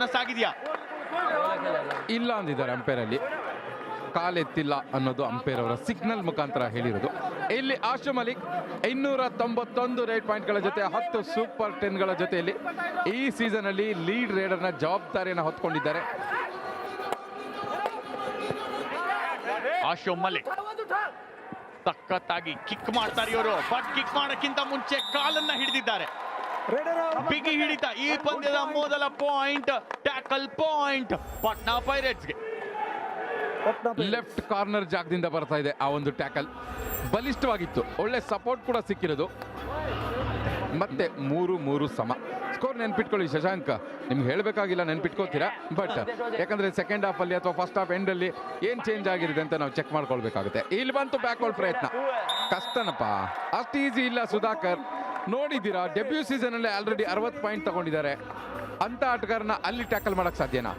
Bonus ಆಗಿದೆಯಾ ಇಲ್ಲ ಅಂದಿದ್ದಾರೆ umpire ಅಲ್ಲಿ ಕಾಲೆತ್ತಿಲ್ಲ ಅನ್ನೋದು ಅಂಪೇರ್ ಅವರ ಸಿಗ್ನಲ್ ಮುಖಾಂತರ ಹೇಳಿರೋದು. ಇಲ್ಲಿ ಆಶು ಮಲಿಕ್ ಇನ್ನೂರ ತೊಂಬತ್ತೊಂದು ರೇಟ್ ಪಾಯಿಂಟ್ಗಳ ಜೊತೆ ಹತ್ತು ಸೂಪರ್ ಟೆನ್ಗಳ ಜೊತೆಯಲ್ಲಿ ಈ ಸೀಸನ್ ಅಲ್ಲಿ ಲೀಡ್ ರೇಡರ್ನ ಜವಾಬ್ದಾರಿಯನ್ನು ಹೊತ್ಕೊಂಡಿದ್ದಾರೆ. ಆಶೋ ಮಲಿಕ್ ತಕ್ಕತ್ತಾಗಿ ಕಿಕ್ ಮಾಡ್ತಾರೆ ಇವರು. ಬಟ್ ಕಿಕ್ ಮಾಡೋಕ್ಕಿಂತ ಮುಂಚೆ ಕಾಲನ್ನ ಹಿಡಿದಿದ್ದಾರೆ. ಬಿಗಿ ಹಿಡಿತ ಈ ಪಂದ್ಯದ ಮೊದಲ ಪಾಯಿಂಟ್, ಟ್ಯಾಕಲ್ ಪಾಯಿಂಟ್ ಪಟ್ನಾ ಪೈರೇಟ್ಸ್ಗೆ. ಲೆಫ್ಟ್ ಕಾರ್ನರ್ ಜಾಗದಿಂದ ಬರ್ತಾ ಇದೆ ಆ ಒಂದು ಟ್ಯಾಕಲ್. ಬಲಿಷ್ಠವಾಗಿತ್ತು. ಒಳ್ಳೆ ಸಪೋರ್ಟ್ ಕೂಡ ಸಿಕ್ಕಿರೋದು. ಮತ್ತೆ ಮೂರು ಮೂರು ಸಮ. ಸ್ಕೋರ್ ನೆನ್ಪಿಟ್ಕೊಳ್ಳಿ ಶಶಾಂಕ್. ನಿಮ್ಗೆ ಹೇಳಬೇಕಾಗಿಲ್ಲ ನೆನ್ಪಿಟ್ಕೋತೀರಾ ಬಟ್ ಯಾಕಂದ್ರೆ ಸೆಕೆಂಡ್ ಹಾಫ್ ಅಲ್ಲಿ ಅಥವಾ ಫಸ್ಟ್ ಹಾಫ್ ಎಂಡ್ ಅಲ್ಲಿ ಏನ್ ಚೇಂಜ್ ಆಗಿರುತ್ತೆ ಅಂತ ನಾವು ಚೆಕ್ ಮಾಡ್ಕೊಳ್ಬೇಕಾಗುತ್ತೆ. ಇಲ್ಲಿ ಬಂತು ಬ್ಯಾಕ್ವರ್ಡ್ ಪ್ರಯತ್ನ. ಕಷ್ಟನಪ್ಪ. ಅಷ್ಟು ಈಸಿ ಇಲ್ಲ ಸುಧಾಕರ್. ನೋಡಿದ್ದೀರಾ? ಡೆಬ್ಯೂ ಸೀಸನ್ ಅಲ್ಲಿ ಆಲ್ರೆಡಿ ಅರವತ್ತು ಪಾಯಿಂಟ್ ತಗೊಂಡಿದ್ದಾರೆ. ಅಂತ ಆಟಗಾರನ ಅಲ್ಲಿ ಟ್ಯಾಕಲ್ ಮಾಡಕ್ ಸಾಧ್ಯನಾ?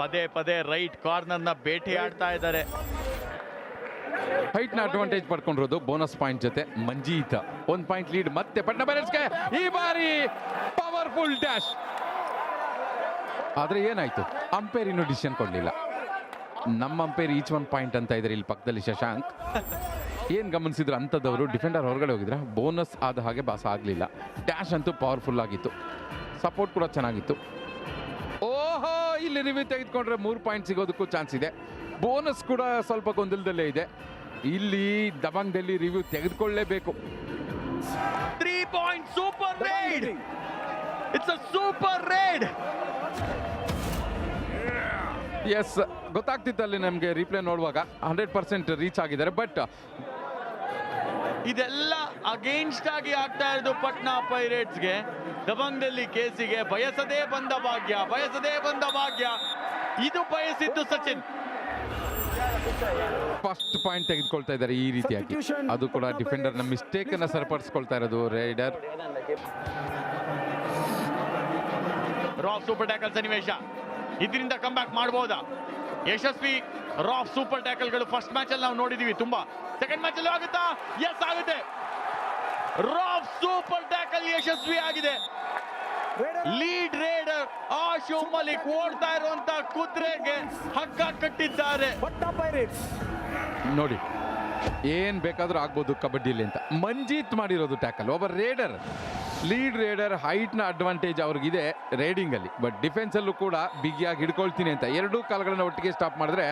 ಪದೇ ಪದೇ ರೈಟ್ ಕಾರ್ನರ್ನ ಆಡ್ತಾ ಇದ್ದಾರೆ. ಹೈಟ್ನ ಅಡ್ವಾಂಟೇಜ್ ಪಡ್ಕೊಂಡಿರೋದು ಬೋನಸ್ ಪಾಯಿಂಟ್ ಜೊತೆ ಮಂಜೀತ. ಒಂದ್ ಪಾಯಿಂಟ್ ಲೀಡ್ ಮತ್ತೆ ಪಟ್ನಾ ಪೈರೇಟ್ಸ್ಗೆ ಈ ಬಾರಿ ಪವರ್ಫುಲ್ ಡ್ಯಾಶ್ ಆದ್ರೆ ಏನಾಯ್ತು? ಅಂಪೇರ್ ಇನ್ನು ಡಿಸಿಷನ್ ಕೊಡ್ಲಿಲ್ಲ. ನಮ್ಮ ಅಂಪೇರ್ ಈಚ್ ಒನ್ ಪಾಯಿಂಟ್ ಅಂತ ಇದ್ದಾರೆ ಇಲ್ಲಿ ಪಕ್ಕದಲ್ಲಿ ಶಶಾಂಕ್. ಏನ್ ಗಮನಿಸಿದ್ರು ಅಂಥದ್ದವರು ಡಿಫೆಂಡರ್ ಹೊರಗಡೆ ಹೋಗಿದ್ರೆ ಬೋನಸ್ ಆದ ಹಾಗೆ ಬಾಸ ಆಗಲಿಲ್ಲ. ಡ್ಯಾಶ್ ಅಂತೂ ಪವರ್ಫುಲ್ ಆಗಿತ್ತು. ಸಪೋರ್ಟ್ ಕೂಡ ಚೆನ್ನಾಗಿತ್ತು. ಓಹೋ ಇಲ್ಲಿ ರಿವ್ಯೂ ತೆಗೆದುಕೊಂಡ್ರೆ ಮೂರು ಪಾಯಿಂಟ್ ಸಿಗೋದಕ್ಕೂ ಚಾನ್ಸ್ ಇದೆ. ಬೋನಸ್ ಕೂಡ ಸ್ವಲ್ಪ ಗೊಂದಲದಲ್ಲೇ ಇದೆ. ಇಲ್ಲಿ ದಬಂಗ್ದಲ್ಲಿ review ತೆಗೆದುಕೊಳ್ಳಲೇಬೇಕು three point super raid it's a super raid yes ಗೊತ್ತಾಗ್ತಿತ್ತಲ್ಲಿ ನಮಗೆ ರಿಪ್ಲೇ ನೋಡುವಾಗ. ಹಂಡ್ರೆಡ್ ಪರ್ಸೆಂಟ್ ರೀಚ್ ಆಗಿದ್ದಾರೆ. ಬಟ್ ಇದೆಲ್ಲ ಅಗೇನ್ಸ್ಟ್ ಆಗಿ ಆಗ್ತಾ ಇರೋದು ಪಟ್ನಾ ಪೈರೇಟ್ಸ್ಗೆ. ದಬಂಗ್ದಲ್ಲಿ ಕೇಸಿಗೆ ಬಯಸದೇ ಬಂದ ಭಾಗ್ಯ ಬಯಸದೇ ಬಂದ ಭಾಗ್ಯ. ಇದು ಬಯಸಿದ್ದು ಸಚಿನ್. ಫಸ್ಟ್ ಪಾಯಿಂಟ್ ತೆಗೆದುಕೊಳ್ತಾ ಇದ್ದಾರೆ ಈ ರೀತಿಯಾಗಿ. ಅದು ಕೂಡ ಡಿಫೆಂಡರ್ನ ಮಿಸ್ಟೇಕ್ ಅನ್ನ ಸರಿಪಡಿಸ್ಕೊಳ್ತಾ ಇರೋದು ರೈಡರ್ ರಾಫ್ ಸೂಪರ್ ಟ್ಯಾಕಲ್ ಸನ್ನಿವೇಶ. ಇದರಿಂದ ಕಮ್ ಬ್ಯಾಕ್ ಮಾಡಬಹುದಾ ಯಶಸ್ವಿ ರಾಫ್ ಸೂಪರ್ ಟ್ಯಾಕಲ್ಗಳು ಫಸ್ಟ್ ಮ್ಯಾಚ್ ಅಲ್ಲಿ ನಾವು ನೋಡಿದೀವಿ ತುಂಬಾ. ಸೆಕೆಂಡ್ ಮ್ಯಾಚ್ ಅಲ್ಲಿ ಆಗುತ್ತಾ? ಎಸ್ ಆಗುತ್ತೆ. ರಾಫ್ ಸೂಪರ್ ಟ್ಯಾಕಲ್ ಯಶಸ್ವಿ ಆಗಿದೆ. ಲೀಡ್ ರೇಡರ್ ಆಶು ಮಲಿಕ್ ಓಡ್ತಾ ಇರುವಂತ ಕುದುರೆಗೆ ಹಗ್ಗ ಕಟ್ಟಿದ್ದಾರೆ. ನೋಡಿ. ಏನ್ ಬೇಕಾದ್ರೂ ಆಗ್ಬೋದು ಕಬಡ್ಡಿಲಿ ಅಂತ. ಮಂಜೀತ್ ಮಾಡಿರೋದು ಟ್ಯಾಕಲ್ ಒಬ್ಬ ರೇಡರ್ ಲೀಡ್ ರೇಡರ್ ಹೈಟ್ನ ಅಡ್ವಾಂಟೇಜ್ ಅವ್ರಿಗಿದೆ ರೇಡಿಂಗ್ ಅಲ್ಲಿ. ಬಟ್ ಡಿಫೆನ್ಸ್ ಅಲ್ಲೂ ಕೂಡ ಬಿಗಿಯಾಗಿ ಹಿಡ್ಕೊಳ್ತೀನಿ ಅಂತ. ಎರಡೂ ಕಾಲಗಳನ್ನ ಒಟ್ಟಿಗೆ ಸ್ಟಾಪ್ ಮಾಡಿದ್ರೆ,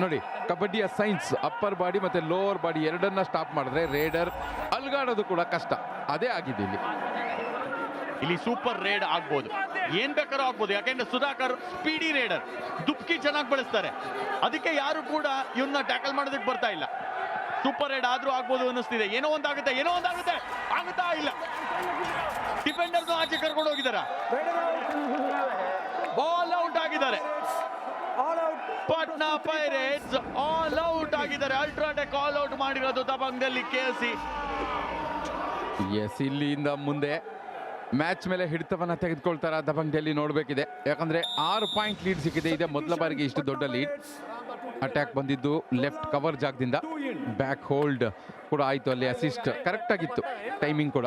ನೋಡಿ, ಕಬಡ್ಡಿಯ ಸೈನ್ಸ್ ಅಪ್ಪರ್ ಬಾಡಿ ಮತ್ತೆ ಲೋವರ್ ಬಾಡಿ ಎರಡನ್ನ ಸ್ಟಾಪ್ ಮಾಡಿದ್ರೆ ರೇಡರ್ ಅಲ್ಗಾಡೋದು ಕೂಡ ಕಷ್ಟ. ಅದೇ ಆಗಿದೆ ಇಲ್ಲಿ. ಇಲ್ಲಿ ಸೂಪರ್ ರೇಡ್ ಆಗ್ಬೋದು. ಏನ್ ಬೇಕಾದ್ರೂ ಆಗ್ಬೋದು. ಯಾಕೆಂದ್ರೆ ಸುಧಾಕರ್ ಸ್ಪೀಡಿ ರೇಡರ್ ದುಪ್ಕಿ ಚೆನ್ನಾಗಿ ಬಳಸ್ತಾರೆ. ಅದಕ್ಕೆ ಯಾರು ಕೂಡ ಇವನ್ನ ಟ್ಯಾಕಲ್ ಮಾಡೋದಕ್ಕೆ ಬರ್ತಾ ಇಲ್ಲ. ಸೂಪರ್ ಹೆಡ್ ಆದ್ರೂ ಆಗ್ಬೋದು ಅನ್ನಿಸ್ತಿದೆ. ಏನೋ ಒಂದಾಗುತ್ತೆ ಏನೋ ಒಂದಾಗುತ್ತೆ. ಆಗುತ್ತಾ ಇಲ್ಲ. ಡಿಫೆಂಡರ್ ಆಚೆ ಕರ್ಕೊಂಡು ಹೋಗಿದಾರ. ಬಾಲ್ ಔಟ್ ಆಗಿದ್ದಾರೆ. ಪಟ್ನಾ ಪೈರೇಟ್ಸ್ ಆಲ್ ಔಟ್ ಆಗಿದ್ದಾರೆ. ಅಲ್ಟ್ರಾಟೆಕ್ ಆಲ್ ಔಟ್ ಮಾಡಿರೋದು ದಬಂಗದಲ್ಲಿ ಕೇಸಿ ಎಸ್ ಇಲ್ಲಿಂದ ಮುಂದೆ ಮ್ಯಾಚ್ ಮೇಲೆ ಹಿಡಿತವನ್ನ ತೆಗೆದುಕೊಳ್ತಾರೆ ದಬಂಗ್ ಡೆಲ್ಲಿ ನೋಡಬೇಕಿದೆ. ಯಾಕಂದ್ರೆ ಆರು ಪಾಯಿಂಟ್ ಲೀಡ್ ಸಿಕ್ಕಿದೆ. ಇದೆ ಮೊದಲ ಬಾರಿಗೆ ಇಷ್ಟು ದೊಡ್ಡ ಲೀಡ್ ಅಟ್ಯಾಕ್ ಬಂದಿದ್ದು ಲೆಫ್ಟ್ ಕವರ್ ಜಾಗದಿಂದ. ಬ್ಯಾಕ್ ಹೋಲ್ಡ್ ಕೂಡ ಆಯಿತು ಅಲ್ಲಿ ಅಸಿಸ್ಟ್ ಕರೆಕ್ಟ್ ಆಗಿತ್ತು. ಟೈಮಿಂಗ್ ಕೂಡ.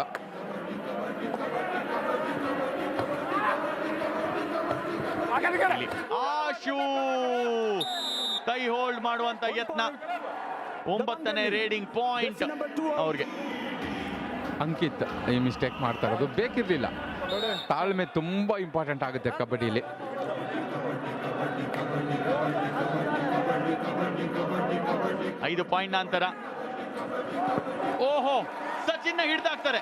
ಆಶು ಕೈ ಹೋಲ್ಡ್ ಮಾಡುವಂತ ಯತ್ನ. ಒಂಬತ್ತನೇ ರೇಡಿಂಗ್ ಪಾಯಿಂಟ್ ಅವ್ರಿಗೆ. ಅಂಕಿತ್ ಈ ಮಿಸ್ಟೇಕ್ ಮಾಡ್ತಾ ಇರೋದು. ಬೇಕಿರ್ಲಿಲ್ಲ. ತಾಳ್ಮೆ ತುಂಬಾ ಇಂಪಾರ್ಟೆಂಟ್ ಆಗುತ್ತೆ ಕಬಡ್ಡಿಲಿ. ಐದು ಪಾಯಿಂಟ್ ನಂತರ. ಓಹೋ ಸಚಿನ್ ಹಿಡಿದಾಕ್ತಾರೆ.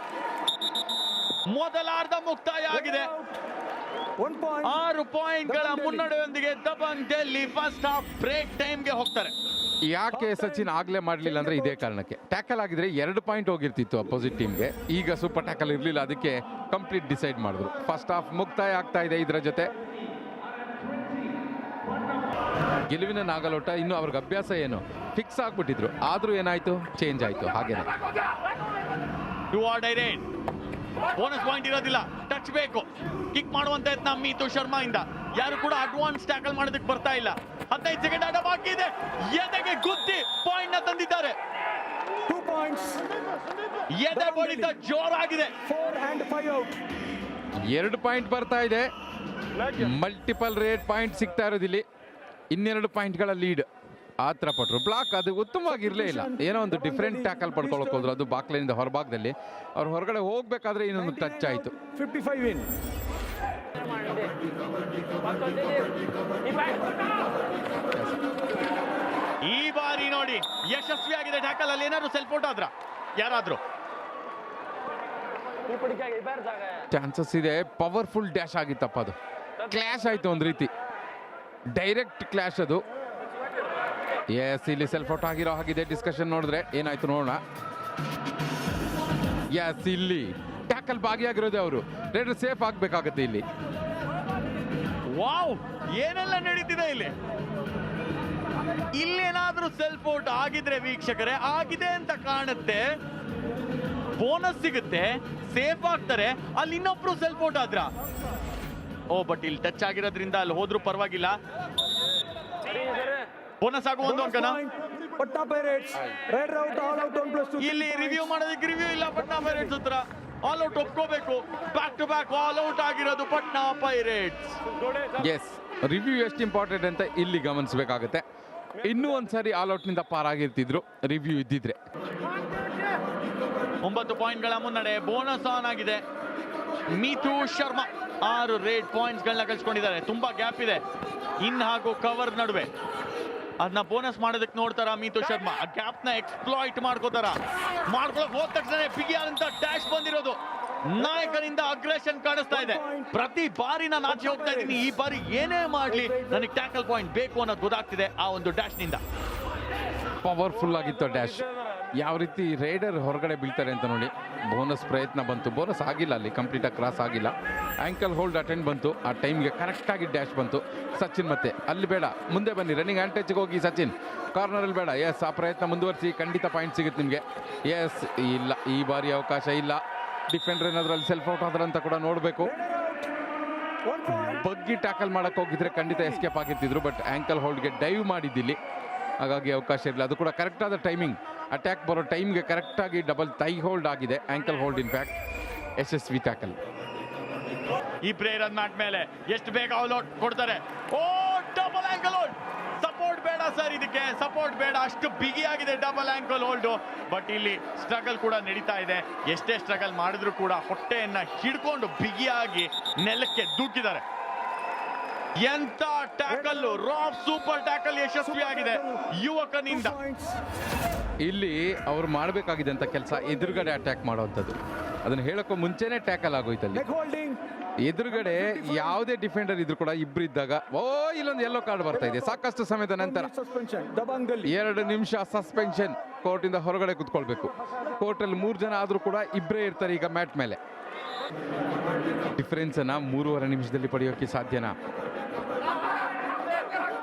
ಮೊದಲಾರ್ಧ ಮುಕ್ತಾಯ ಆಗಿದೆ. ಒನ್ ಪಾಯಿಂಟ್ ಆರು ಪಾಯಿಂಟ್ಗಳ ಮುನ್ನಡೆಯೊಂದಿಗೆ Dabang Delhi first half break ಟೈಮ್ಗೆ ಹೋಗ್ತಾರೆ. ಯಾಕೆ ಸಚಿನ್ ಆಗ್ಲೇ ಮಾಡಲಿಲ್ಲ ಅಂದ್ರೆ ಇದೇ ಕಾರಣಕ್ಕೆ. ಟ್ಯಾಕಲ್ ಆಗಿದ್ರೆ ಎರಡು ಪಾಯಿಂಟ್ ಹೋಗಿರ್ತಿತ್ತು ಅಪೋಸಿಟ್ ಟೀಮ್ಗೆ ಈಗ ಸೂಪರ್ ಟ್ಯಾಕಲ್ ಇರಲಿಲ್ಲ ಅದಕ್ಕೆ ಕಂಪ್ಲೀಟ್ ಡಿಸೈಡ್ ಮಾಡಿದ್ರು. ಫಸ್ಟ್ ಹಾಫ್ ಮುಕ್ತಾಯ ಆಗ್ತಾ ಇದೆ ಇದರ ಜೊತೆ. ಗೆಲುವಿನ ನಾಗಲೋಟ ಇನ್ನು ಅವ್ರಿಗೆ ಅಭ್ಯಾಸ ಏನು? ಫಿಕ್ಸ್ ಆಗ್ಬಿಟ್ಟಿದ್ರು. ಆದರೂ ಏನಾಯ್ತು? ಚೇಂಜ್ ಆಯ್ತು. ಹಾಗೆ ಟು ಆರ್ ಡೈರೇಟ್ ಬೋನಸ್ ಪಾಯಿಂಟ್ ಇರೋದಿಲ್ಲ. ಟಚ್ ಬೇಕು. ಕಿಕ್ ಮಾಡುವಂತ ಯತ್ನ ಮೀತು ಶರ್ಮಾ ಇಂದ. ಯಾರು ಕೂಡ ಅಡ್ವಾನ್ಸ್ ಟ್ಯಾಕಲ್ ಮಾಡೋದಕ್ಕೆ ಬರ್ತಾ ಇಲ್ಲ. ಹದಿನೈದು ಸೆಕೆಂಡ್ ಆಟ ಬಾಕಿ ಇದೆ. ಎದೆಗೆ ಗುದ್ದಿ ಪಾಯಿಂಟ್ನ ತಂದಿದ್ದಾರೆ. ಟೂ ಪಾಯಿಂಟ್ಸ್ ಎದೆ ಬಡಿತ ಜೋರಾಗಿದೆ. ಎರಡು ಪಾಯಿಂಟ್ ಬರ್ತಾ ಇದೆ. ಮಲ್ಟಿಪಲ್ ರೇಟ್ ಪಾಯಿಂಟ್ ಸಿಗ್ತಾ ಇರೋದು ಇಲ್ಲಿ ಇನ್ನೆರಡು ಪಾಯಿಂಟ್ಗಳ ಲೀಡ್. ಆತ್ರ ಥರ ಪಟ್ರು. ಬ್ಲಾಕ್ ಅದು ಉತ್ತಮವಾಗಿರಲೇ ಇಲ್ಲ. ಏನೋ ಒಂದು ಡಿಫ್ರೆಂಟ್ ಟ್ಯಾಕಲ್ ಪಡ್ಕೊಳ್ಳೋಕೆ ಹೋದ್ರು. ಅದು ಬಾಕ್ಲೈನಿಂದ ಹೊರಭಾಗದಲ್ಲಿ. ಅವ್ರು ಹೊರಗಡೆ ಹೋಗ್ಬೇಕಾದ್ರೆ ಇನ್ನೊಂದು ಟಚ್ ಆಯಿತು. 55 in. ಈ ಬಾರಿ ನೋಡಿ ಯಶಸ್ವಿಯಾಗಿದೆ ಟ್ಯಾಕಲ್ ಅಲ್ಲಿ. ಏನಾದ್ರು ಸೆಲ್ಫೋಟ್ ಆದ್ರ? ಯಾರಾದ್ರೂ? ಚಾನ್ಸಸ್ ಇದೆ. ಪವರ್ಫುಲ್ ಡ್ಯಾಶ್ ಆಗಿತ್ತಪ್ಪ ಅದು. ಕ್ಲಾಶ್ ಆಯ್ತು ಒಂದು ರೀತಿ. ಡೈರೆಕ್ಟ್ ಕ್ಲಾಶ್ ಅದು. ಎಸ್ ಇಲ್ಲಿ ಸೆಲ್ಫ್ ಔಟ್ ಆಗಿರೋ ಹಾಗಿದೆ. ಡಿಸ್ಕಷನ್ ನೋಡಿದ್ರೆ ಏನಾಯ್ತು ನೋಡೋಣ. ಎಸ್ ಇಲ್ಲಿ ಟ್ಯಾಕಲ್ ಭಾಗಿಯಾಗಿರೋದೇ ಅವರು. ರೈಡರ್ ಸೇಫ್ ಆಗಬೇಕಾಗತ್ತೆ ಇಲ್ಲಿ. ವಾವ್ ಏನೆಲ್ಲ ನಡೀತಿದೆ ಇಲ್ಲಿ? ಇಲ್ಲೇನಾದ್ರೂ ಸೆಲ್ಫ್ ಔಟ್ ಆಗಿದ್ರೆ ವೀಕ್ಷಕರೇ, ಆಗಿದೆ ಅಂತ ಕಾಣುತ್ತೆ. ಬೋನಸ್ ಸಿಗುತ್ತೆ ಸೇಫ್ ಆಗ್ತಾರೆ. ಅಲ್ಲಿ ಇನ್ನೊಬ್ರು ಸೆಲ್ಫ್ ಔಟ್ ಆದ್ರ? ಓ ಬಟ್ ಇಲ್ಲಿ ಟಚ್ ಆಗಿರೋದ್ರಿಂದ ಅಲ್ಲಿ ಹೋದ್ರು ಪರವಾಗಿಲ್ಲ. ಬೋನಸ್ ಆಗೋ ಒಂದು ಅಂಕನ. Patna Pirates. Red all out, 1 2. ಇಲ್ಲಿ ರಿವ್ಯೂ ಮಾಡೋದಕ್ಕೆ ರಿವ್ಯೂ ಇಲ್ಲ ಪಟ್ನಾ ಪೈರೇಟ್ಸ್ ಹತ್ರ. All out ಒಪ್ಕೋಬೇಕು. Back to back all out ಆಗಿರೋದು ಪಟ್ನಾ ಪೈರೇಟ್ಸ್ ಎಸ್ ರಿವ್ಯೂ ಎಷ್ಟು ಇಂಪಾರ್ಟೆಂಟ್ ಅಂತ ಇಲ್ಲಿ ಗಮನಿಸಬೇಕಾಗುತ್ತೆ. ಇನ್ನೂ ಒಂದ್ಸರಿ ಆಲ್ ಔಟ್ನಿಂದ ಪಾರಾಗಿರ್ತಿದ್ರು ರಿವ್ಯೂ ಇದ್ದಿದ್ರೆ. ಒಂಬತ್ತು ಪಾಯಿಂಟ್ಗಳ ಮುನ್ನಡೆ ಬೋನಸ್ ಆನ್ ಆಗಿದೆ. ಮೀತು ಶರ್ಮಾ. ಆರು ರೇಡ್ ಪಾಯಿಂಟ್ಸ್ಗಳನ್ನ ಕಳ್ಸ್ಕೊಂಡಿದ್ದಾರೆ. ತುಂಬಾ ಗ್ಯಾಪ್ ಇದೆ. ಇನ್ ಹಾಗೂ ಕವರ್ ನಡುವೆ. ಅದನ್ನ ಬೋನಸ್ ಮಾಡೋದಕ್ಕೆ ನೋಡ್ತಾರ ಮೀತು ಶರ್ಮಾ? ಆ ನ ಎಕ್ಸ್ಪ್ಲಾಯ್ಟ್ ಮಾಡ್ಕೋತಾರ? ಮಾಡ್ಕೊಳಕ್ ಹೋದ ತಕ್ಷಣ ಅಂತ ಡ್ಯಾಶ್ ಬಂದಿರೋದು. ನಾಯಕನಿಂದ ಅಗ್ರೆಷನ್ ಕಾಣಿಸ್ತಾ ಇದೆ. ಪ್ರತಿ ಬಾರಿ ನಾನು ಆಚೆ ಹೋಗ್ತಾ ಇದ್ದೀನಿ. ಈ ಬಾರಿ ಏನೇ ಮಾಡ್ಲಿ ನನಗೆ ಟ್ಯಾಕಲ್ ಪಾಯಿಂಟ್ ಬೇಕು ಅನ್ನೋದು ಗೊತ್ತಾಗ್ತಿದೆ ಆ ಒಂದು ಡ್ಯಾಶ್ನಿಂದ. ಪವರ್ಫುಲ್ ಆಗಿತ್ತು ಡ್ಯಾಶ್ ಯಾವ ರೀತಿ ರೈಡರ್ ಹೊರಗಡೆ ಬೀಳ್ತಾರೆ ಅಂತ ನೋಡಿ. ಬೋನಸ್ ಪ್ರಯತ್ನ ಬಂತು. ಬೋನಸ್ ಆಗಿಲ್ಲ ಅಲ್ಲಿ. ಕಂಪ್ಲೀಟ್ ಆಗಿ ಕ್ರಾಸ್ ಆಗಿಲ್ಲ. ಆಂಕಲ್ ಹೋಲ್ಡ್ ಅಟೆಂಡ್ ಬಂತು. ಆ ಟೈಮ್ಗೆ ಕರೆಕ್ಟಾಗಿ ಡ್ಯಾಶ್ ಬಂತು. ಸಚಿನ್ ಮತ್ತೆ. ಅಲ್ಲಿ ಬೇಡ. ಮುಂದೆ ಬನ್ನಿ. ರನ್ನಿಂಗ್ ಆಂಟೇಜ್ಗೆ ಹೋಗಿ ಸಚಿನ್. ಕಾರ್ನರಲ್ಲಿ ಬೇಡ. ಎಸ್ ಆ ಪ್ರಯತ್ನ ಮುಂದುವರಿಸಿ. ಖಂಡಿತ ಪಾಯಿಂಟ್ ಸಿಗುತ್ತೆ ನಿಮಗೆ. ಎಸ್ ಇಲ್ಲ. ಈ ಬಾರಿ ಅವಕಾಶ ಇಲ್ಲ. ಡಿಫೆಂಡರ್ ಏನಾದರೂ ಅಲ್ಲಿ ಸೆಲ್ಫ್ ಔಟ್ ಆದ್ರಂತ ಕೂಡ ನೋಡಬೇಕು. ಬಗ್ಗಿ ಟ್ಯಾಕಲ್ ಮಾಡಕ್ಕೆ ಹೋಗಿದ್ರೆ ಖಂಡಿತ ಎಸ್ಕೇಪ್ ಆಗಿರ್ತಿದ್ರು ಬಟ್ ಆಂಕಲ್ ಹೋಲ್ಡ್ಗೆ ಡೈವ್ ಮಾಡಿದ್ದಿಲ್ಲಿ. ಹಾಗಾಗಿ ಅವಕಾಶ ಇರಲಿಲ್ಲ. ಅದು ಕೂಡ ಕರೆಕ್ಟ್ ಆದ ಟೈಮಿಂಗ್ ಅಟ್ಯಾಕ್ ಬರೋ ಟೈಮ್ಗೆ ಕರೆಕ್ಟಾಗಿ ಡಬಲ್ ತೈ ಹೋಲ್ಡ್ ಆಗಿದೆ. ಆ್ಯಂಕಲ್ ಹೋಲ್ಡ್ ಇನ್ ಫ್ಯಾಕ್ಟ್ ಯಶಸ್ವಿ ಟ್ಯಾಕಲ್ ಈ ಪ್ರೇಯರ್ ಮ್ಯಾಟ್ ಮೇಲೆ ಎಷ್ಟು ಬೇಗ ಔಟ್ ಕೊಡ್ತಾರೆ? ಓ ಡಬಲ್ ಆಂಕಲ್ ಹೋಲ್ಡ್ ಸಪೋರ್ಟ್ ಬೇಡ ಸರ್ ಇದಕ್ಕೆ. ಸಪೋರ್ಟ್ ಬೇಡ. ಅಷ್ಟು ಬಿಗಿಯಾಗಿದೆ ಡಬಲ್ ಆಂಕಲ್ ಹೋಲ್ಡ್ ಬಟ್ ಇಲ್ಲಿ ಸ್ಟ್ರಗಲ್ ಕೂಡ ನಡೀತಾ ಇದೆ. ಎಷ್ಟೇ ಸ್ಟ್ರಗಲ್ ಮಾಡಿದ್ರು ಕೂಡ ಹೊಟ್ಟೆಯನ್ನ ಹಿಡ್ಕೊಂಡು ಬಿಗಿಯಾಗಿ ನೆಲಕ್ಕೆ ದೂಕಿದ್ದಾರೆ ಎಂತ ಟ್ಯಾಕಲ್ ರಾಫ್ ಸೂಪರ್ ಟ್ಯಾಕಲ್ ಯಶಸ್ವಿಯಾಗಿದೆ ಯುವಕನಿಂದ. ಇಲ್ಲಿ ಅವ್ರು ಮಾಡಬೇಕಾಗಿದೆ ಅಂತ ಕೆಲಸ. ಎದುರುಗಡೆ ಅಟ್ಯಾಕ್ ಮಾಡೋವಂಥದ್ದು. ಅದನ್ನು ಹೇಳೋಕ್ಕೂ ಮುಂಚೆನೇ ಟ್ಯಾಕಲ್ ಆಗೋಯ್ತಲ್ಲಿ ಅಲ್ಲಿ. ಎದುರುಗಡೆ ಯಾವುದೇ ಡಿಫೆಂಡರ್ ಇದ್ರು ಕೂಡ ಇಬ್ರು ಇದ್ದಾಗ ಓ ಇಲ್ಲೊಂದು ಎಲ್ಲೋ ಕಾರ್ಡ್ ಬರ್ತಾ ಇದೆ. ಸಾಕಷ್ಟು ಸಮಯದ ನಂತರ. ಎರಡು ನಿಮಿಷ ಸಸ್ಪೆನ್ಷನ್ ಕೋರ್ಟಿಂದ ಹೊರಗಡೆ ಕುತ್ಕೊಳ್ಬೇಕು. ಕೋರ್ಟಲ್ಲಿ ಮೂರು ಜನ ಆದರೂ ಕೂಡ ಇಬ್ಬರೇ ಇರ್ತಾರೆ ಈಗ ಮ್ಯಾಟ್ ಮೇಲೆ. ಡಿಫರೆನ್ಸ್ ಅನ್ನ ಮೂರುವರೆ ನಿಮಿಷದಲ್ಲಿ ಪಡೆಯೋಕೆ ಸಾಧ್ಯನಾ?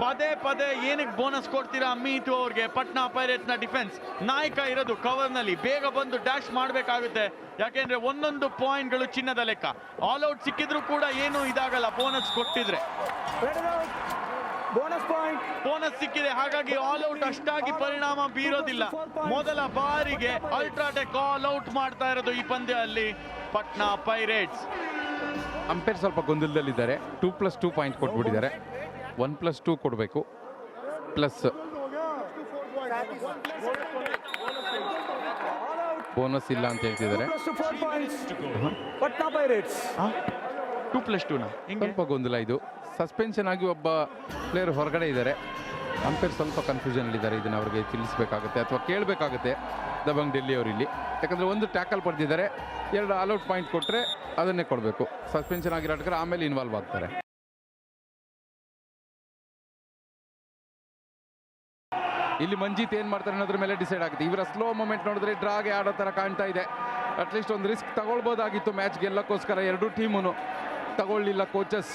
ಪದೇ ಪದೇ ಏನಕ್ಕೆ ಬೋನಸ್ ಕೊಡ್ತೀರಾ ಮೀಟು ಅವ್ರಿಗೆ? ಪಟ್ನಾ ಪೈರೇಟ್ಸ್ನ ಡಿಫೆನ್ಸ್ ನಾಯಕ ಇರೋದು ಕವರ್ನಲ್ಲಿ. ಬೇಗ ಬಂದು ಡ್ಯಾಶ್ ಮಾಡಬೇಕಾಗುತ್ತೆ. ಯಾಕೆಂದ್ರೆ ಒಂದೊಂದು ಪಾಯಿಂಟ್ಗಳು ಚಿನ್ನದ ಲೆಕ್ಕ. ಆಲ್ ಔಟ್ ಸಿಕ್ಕಿದ್ರು ಕೂಡ ಏನು ಇದಾಗಲ್ಲ. ಬೋನಸ್ ಕೊಟ್ಟಿದ್ರೆ. ಬೋನಸ್ ಸಿಕ್ಕಿದೆ. ಹಾಗಾಗಿ ಆಲ್ ಔಟ್ ಅಷ್ಟಾಗಿ ಪರಿಣಾಮ ಬೀರೋದಿಲ್ಲ. ಮೊದಲ ಬಾರಿಗೆ ಅಲ್ಟ್ರಾಟೆಕ್ ಆಲ್ ಔಟ್ ಮಾಡ್ತಾ ಇರೋದು ಈ ಪಂದ್ಯ ಅಲ್ಲಿ ಪಟ್ನಾ ಪೈರೇಟ್ಸ್ ಅಂಪೇರ್ ಸ್ವಲ್ಪ ಗೊಂದಲದಲ್ಲಿದ್ದಾರೆ. ಟೂ ಪ್ಲಸ್ ಟೂ ಪಾಯಿಂಟ್ ಕೊಟ್ಬಿಟ್ಟಿದ್ದಾರೆ. ಒನ್ ಪ್ಲಸ್ ಟೂ ಕೊಡಬೇಕು. ಪ್ಲಸ್. ಬೋನಸ್ ಇಲ್ಲ ಅಂತ ಹೇಳ್ತಿದ್ದಾರೆ. ಟೂ ಪ್ಲಸ್ ಟೂನ ಹಿಂಗೆ ಸ್ವಲ್ಪ ಗೊಂದಲ ಇದು. ಸಸ್ಪೆನ್ಷನ್ ಆಗಿ ಒಬ್ಬ ಪ್ಲೇಯರ್ ಹೊರಗಡೆ ಇದ್ದಾರೆ. ಅಂಪೇರ್ ಸ್ವಲ್ಪ ಕನ್ಫ್ಯೂಷನ್ ಇದ್ದಾರೆ. ಇದನ್ನ ಅವ್ರಿಗೆ ತಿಳಿಸ್ಬೇಕಾಗುತ್ತೆ ಅಥವಾ ಕೇಳಬೇಕಾಗುತ್ತೆ. ದಬಂಗ್ ಡೆಲ್ಲಿ ಅವರು ಇಲ್ಲಿ. ಯಾಕಂದ್ರೆ ಒಂದು ಟ್ಯಾಕಲ್ ಪಡೆದಿದ್ದಾರೆ. ಎರಡು ಆಲ್ಔಟ್ ಪಾಯಿಂಟ್ ಕೊಟ್ಟರೆ ಅದನ್ನೇ ಕೊಡಬೇಕು. ಸಸ್ಪೆನ್ಷನ್ ಆಗಿರೋ ಆಟಗಾರ ಆಮೇಲೆ ಇನ್ವಾಲ್ವ್ ಆಗ್ತಾರೆ. ಇಲ್ಲಿ ಮಂಜಿತ್ ಏನ್ ಮಾಡ್ತಾರೆ ಅನ್ನೋದ್ರ ಮೇಲೆ ಡಿಸೈಡ್ ಆಗುತ್ತೆ. ಇವರ ಸ್ಲೋ ಮೂಮೆಂಟ್ ನೋಡಿದ್ರೆ ಡ್ರಾಗೆ ಆಡೋ ತರ ಕಾಣ್ತಾ ಇದೆ. ಅಟ್ಲೀಸ್ಟ್ ಒಂದು ರಿಸ್ಕ್ ತಗೊಳ್ಬೋದಾಗಿತ್ತು ಮ್ಯಾಚ್ ಗೆಲ್ಲಕ್ಕೋಸ್ಕರ ಎರಡೂ ಟೀಮು ತಗೊಳ್ಳಿಲ್ಲ ಕೋಚಸ್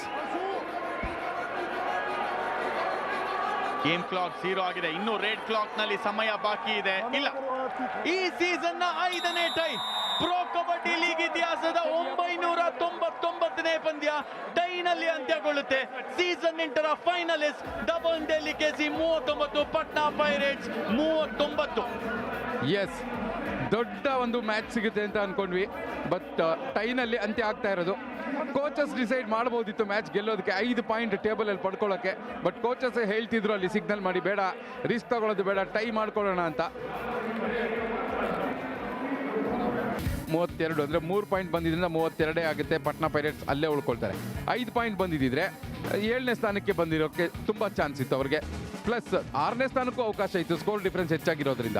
ಗೇಮ್ ಕ್ಲಾಕ್ ಝೀರೋ ಆಗಿದೆ. ಇನ್ನು ರೆಡ್ ಕ್ಲಾಕ್ನಲ್ಲಿ ಸಮಯ ಬಾಕಿ ಇದೆ. ಇಲ್ಲ. ಈ ಸೀಸನ್ನ ಐದನೇ ಟೈ ಪ್ರೋ ಕಬಡ್ಡಿ ಲೀಗ್ ಇತಿಹಾಸದ ಒಂಬೈನೂರ ತೊಂಬತ್ತೊಂಬತ್ತನೇ ಪಂದ್ಯ ಡೈನಲ್ಲಿ ಅಂತ್ಯಗೊಳ್ಳುತ್ತೆ. ಸೀಸನ್ ಎಂಟರ ಫೈನಲಿಸ್ಟ್ ಡಬಲ್ ಡೆಲ್ಲಿ ಕೆಸಿ ಮೂವತ್ತೊಂಬತ್ತು ಪಟ್ನಾ ಪೈರೇಟ್ಸ್ ಮೂವತ್ತೊಂಬತ್ತು. ಎಸ್ ದೊಡ್ಡ ಒಂದು ಮ್ಯಾಚ್ ಸಿಗುತ್ತೆ ಅಂತ ಅನ್ಕೊಂಡ್ವಿ. ಬಟ್ ಟೈನಲ್ಲಿ ಅಂತ್ಯ ಆಗ್ತಾ ಇರೋದು. ಕೋಚಸ್ ಡಿಸೈಡ್ ಮಾಡ್ಬೋದಿತ್ತು ಮ್ಯಾಚ್ ಗೆಲ್ಲೋದಕ್ಕೆ ಐದು ಪಾಯಿಂಟ್ ಟೇಬಲಲ್ಲಿ ಪಡ್ಕೊಳ್ಳೋಕೆ. ಬಟ್ ಕೋಚಸ್ ಹೇಳ್ತಿದ್ರು ಅಲ್ಲಿ ಸಿಗ್ನಲ್ ಮಾಡಿ, ಬೇಡ ರಿಸ್ಕ್ ತಗೊಳ್ಳೋದು ಬೇಡ ಟೈ ಮಾಡ್ಕೊಳ್ಳೋಣ ಅಂತ. ಮೂವತ್ತೆರಡು ಅಂದರೆ ಮೂರು ಪಾಯಿಂಟ್ ಬಂದಿದ್ದರಿಂದ ಮೂವತ್ತೆರಡೇ ಆಗುತ್ತೆ. ಪಟ್ನಾ ಪೈರೇಟ್ಸ್ ಅಲ್ಲೇ ಉಳ್ಕೊಳ್ತಾರೆ. ಐದು ಪಾಯಿಂಟ್ ಬಂದಿದ್ದಿದ್ರೆ, ಏಳನೇ ಸ್ಥಾನಕ್ಕೆ ಬಂದಿರೋಕ್ಕೆ ತುಂಬ ಚಾನ್ಸ್ ಇತ್ತು ಅವ್ರಿಗೆ. ಪ್ಲಸ್ ಆರನೇ ಸ್ಥಾನಕ್ಕೂ ಅವಕಾಶ ಇತ್ತು. ಸ್ಕೋರ್ ಡಿಫ್ರೆನ್ಸ್ ಹೆಚ್ಚಾಗಿರೋದ್ರಿಂದ.